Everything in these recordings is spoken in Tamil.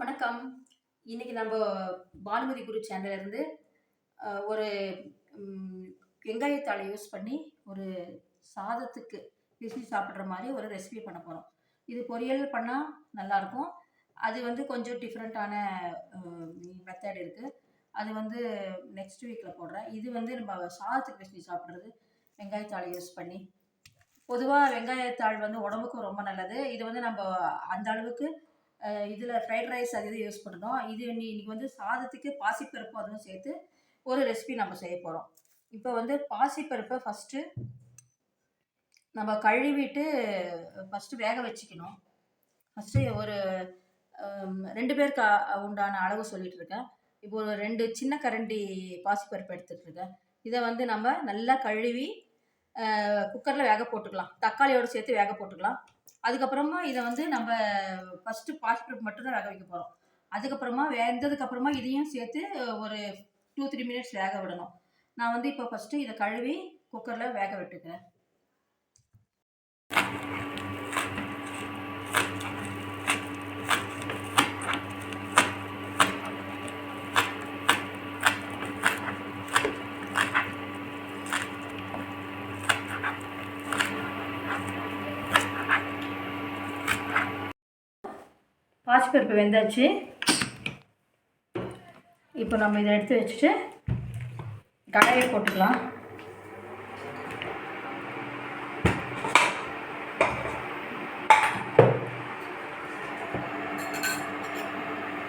வணக்கம். இன்னைக்கு நம்ம பானுமதி குரு சேனல்ல இருந்து ஒரு வெங்காயத்தாளை யூஸ் பண்ணி ஒரு சாதத்துக்கு பிசி சாப்பிட்ற மாதிரி ஒரு ரெசிபி பண்ண போகிறோம் இது பொரியல் பண்ணால் நல்லாயிருக்கும் அது வந்து கொஞ்சம் டிஃப்ரெண்ட்டான மெத்தட் இருக்குது அது வந்து நெக்ஸ்ட் வீக்கில் போடுறேன். இது வந்து நம்ம சாதத்துக்கு பிசி சாப்பிட்றது வெங்காயத்தாளை யூஸ் பண்ணி. பொதுவாக வெங்காயத்தாள் வந்து உடம்புக்கு ரொம்ப நல்லது. இது வந்து நம்ம அந்த அளவுக்கு இதில் ஃப்ரைட் ரைஸ் அது இது யூஸ் பண்ணுறோம் இது நீ இன்றைக்கி வந்து சாதத்துக்கு பாசிப்பருப்பு அதுவும் சேர்த்து ஒரு ரெசிபி நம்ம செய்ய போகிறோம் இப்போ வந்து பாசிப்பருப்பை ஃபஸ்ட்டு நம்ம கழுவிட்டு ஃபஸ்ட்டு வேக வச்சுக்கணும். ஃபஸ்ட்டு ஒரு ரெண்டு பேருக்கு உண்டான அளவு சொல்லிட்டு இருக்கேன். இப்போ ஒரு ரெண்டு சின்ன கரண்டி பாசிப்பருப்பு எடுத்துகிட்ருக்கேன் இதை வந்து நம்ம நல்லா கழுவி குக்கரில் வேக போட்டுக்கலாம். தக்காளியோடு சேர்த்து வேக போட்டுக்கலாம். அதுக்கப்புறமா இதை வந்து நம்ம ஃபஸ்ட்டு பாசிப்பருப்பு மட்டும்தான் வேக வைக்க போகிறோம் அதுக்கப்புறமா வெந்ததுக்கு அப்புறமா இதையும் சேர்த்து ஒரு டூ த்ரீ மினிட்ஸ் வேக விடணும். நான் வந்து இப்போ ஃபஸ்ட்டு இதை கழுவி குக்கரில் வேக விட்டுக்கிறேன். பாசிப்பருப்பு வெந்தாச்சு. இப்போ நம்ம இதை எடுத்து வச்சுட்டு கடாயை போட்டுக்கலாம்.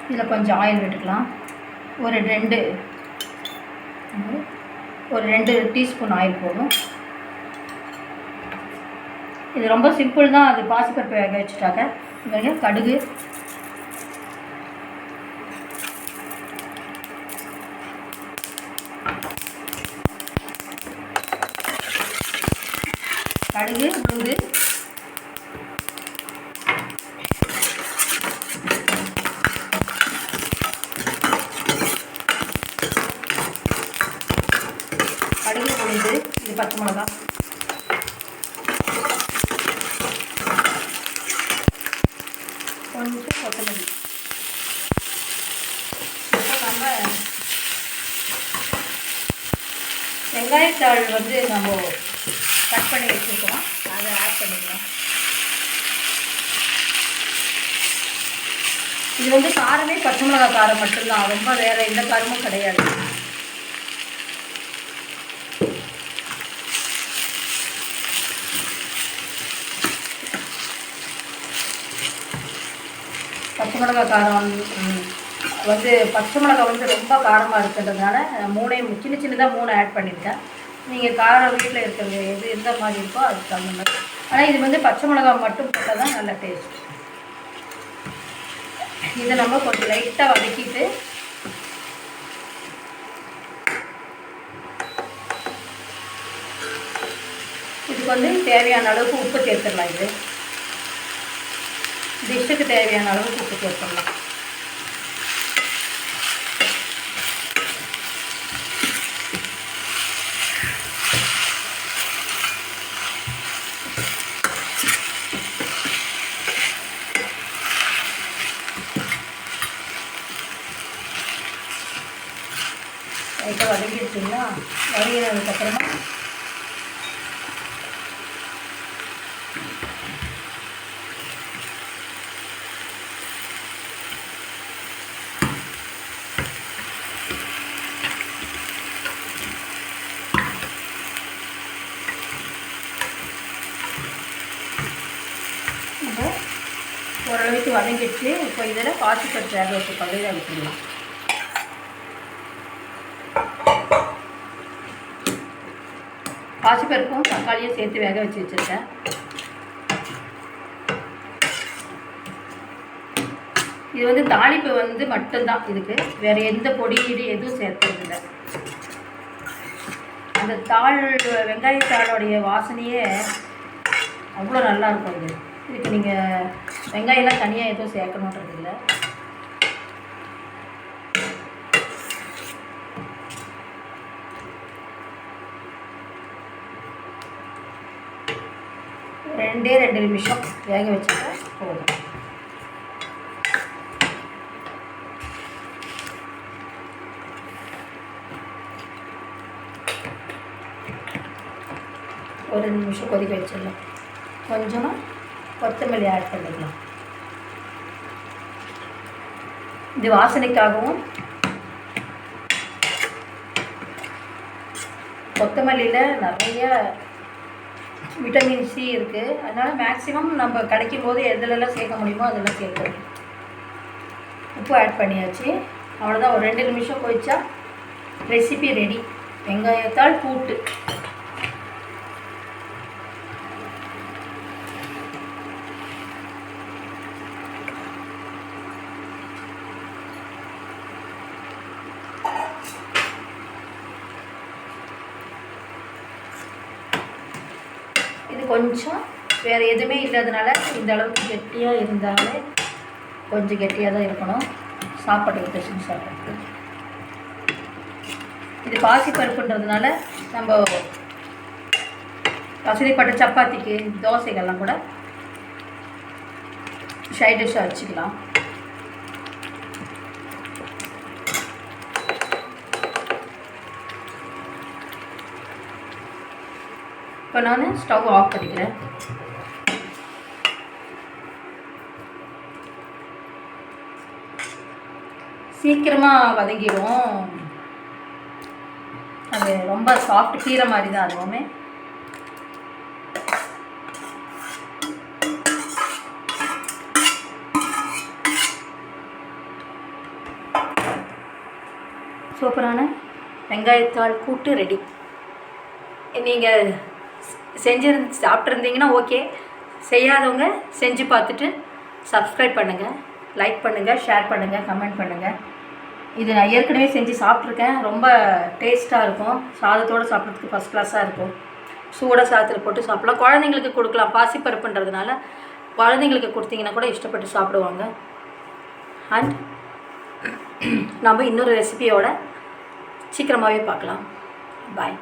இதில் கொஞ்சம் ஆயில் விட்டுக்கலாம். ஒரு ரெண்டு ஒரு ரெண்டு டீஸ்பூன் ஆயில் போதும். இது ரொம்ப சிம்பிள் தான் அது பாசிப்பருப்பு வேக வச்சுட்டாக்க. கடுகு கடுகு உளுந்து கடுகு உளுந்து இது பச்சை மிளகா. கொஞ்சம் கொத்தமல்லி. இப்போ நம்ம வெங்காயத்தாள் வந்து நம்ம கட் பண்ணி வச்சுருக்கோம். அதை ஆட் பண்ணிக்கலாம். இது வந்து காரமே பச்சை மிளகா காரம் மட்டும்தான். ரொம்ப வேற எந்த காரமும் கிடையாது. பச்சை மிளகா காரம் வந்து பச்சை மிளகா வந்து ரொம்ப காரமாக இருக்கிறதுனால மூணையும் சின்ன சின்னதாக மூணு ஆட் பண்ணியிருக்கேன். நீங்கள் காரம் வீட்டில் இருக்கிறது எது எந்த மாதிரி இருக்கோ அதுக்கு தகுந்த மாதிரி. ஆனால் இது வந்து பச்சை மிளகா மட்டும் போட்டால் தான் நல்ல டேஸ்ட் இதை நம்ம கொஞ்சம் லைட்டாக வதக்கிட்டு இதுக்கு வந்து தேவையான அளவுக்கு உப்பு சேர்த்துடலாம் இது. டிஷ்ஷுக்கு தேவையான அளவுக்கு உப்பு சேர்த்துடலாம். லைட்டாக வதங்கிடுச்சிங்களா வதங்கினதுக்கப்புறமா ஓரளவுக்கு வதங்கிடுச்சு. இப்போ இதில் பாசிப்பருப்பு வேக வச்சு பகுதியில் விட்டுடலாம் பாசிப்பருப்பும் தக்காளியும் சேர்த்து வேக வச்சு வச்சுருக்கேன். இது வந்து தாளிப்பு வந்து மட்டும்தான் இதுக்கு. வேறு எந்த பொடி இது எதுவும் சேர்த்துறதில்ல அந்த தாள் வெங்காயத்தாளுடைய வாசனையே அவ்வளோ நல்லாயிருக்கும் இது. இதுக்கு நீங்கள் வெங்காயம்லாம் தனியாக எதுவும் சேர்க்கணுன்றது இல்லை ரெண்டே ரெண்டு நிமிஷம் வேக வச்சுட்டா போதும். ஒரு நிமிஷம் கொதிக்க வச்சிடலாம். கொஞ்சமாக கொத்தமல்லி ஆட் பண்ணிக்கலாம். இது வாசனைக்காகவும் கொத்தமல்லியில் நிறைய விட்டமின் சி இருக்குது அதனால் மேக்ஸிமம் நம்ம கிடைக்கும் போது எதுலெல்லாம் சேர்க்க முடியுமோ அதெல்லாம் சேர்க்கணும் உப்பு ஆட் பண்ணியாச்சு. அவ்வளோதான் ஒரு ரெண்டு நிமிஷம் போயிடுச்சா? ரெசிபி ரெடி வெங்காயத்தால் கூட்டு இது கொஞ்சம் வேறு எதுவுமே இல்லாதனால இந்த அளவுக்கு கெட்டியாக இருந்தாலே கொஞ்சம் கெட்டியாக தான் இருக்கணும். சாப்பாட்டுக்கு பிசைஞ்சு சாப்பிட்றதுக்கு இது பாசி பருப்புன்றதுனால நம்ம வசதிப்பட்ட சப்பாத்திக்கு தோசைகள்லாம் கூட சைட் டிஷ்ஷாக வச்சுக்கலாம். இப்போ நான் ஸ்டவ் ஆஃப் பண்ணிக்கிறேன். சீக்கிரமாக வதங்கிடும். அது ரொம்ப சாஃப்ட் கீரை மாதிரி தான் அதுவுமே. சூப்பரான வெங்காயத்தாள் கூட்டு ரெடி. நீங்கள் செஞ்சுருந்து சாப்பிட்ருந்தீங்கன்னா ஓகே. செய்யாதவங்க செஞ்சு பார்த்துட்டு சப்ஸ்கிரைப் பண்ணுங்கள் லைக் பண்ணுங்கள் ஷேர் பண்ணுங்கள் கமெண்ட் பண்ணுங்கள் இது நான் ஏற்கனவே செஞ்சு சாப்பிட்ருக்கேன் ரொம்ப டேஸ்ட்டாக இருக்கும். சாதத்தோடு சாப்பிட்றதுக்கு ஃபஸ்ட் கிளாஸாக இருக்கும். சூடாக சாதத்தில் போட்டு சாப்பிடலாம். குழந்தைங்களுக்கு கொடுக்கலாம். பாசிப்பருப்புன்றதுனால குழந்தைங்களுக்கு கொடுத்தீங்கன்னா கூட இஷ்டப்பட்டு சாப்பிடுவாங்க. அண்ட் நம்ம இன்னொரு ரெசிபியோட சீக்கிரமாகவே பார்க்கலாம். பாய்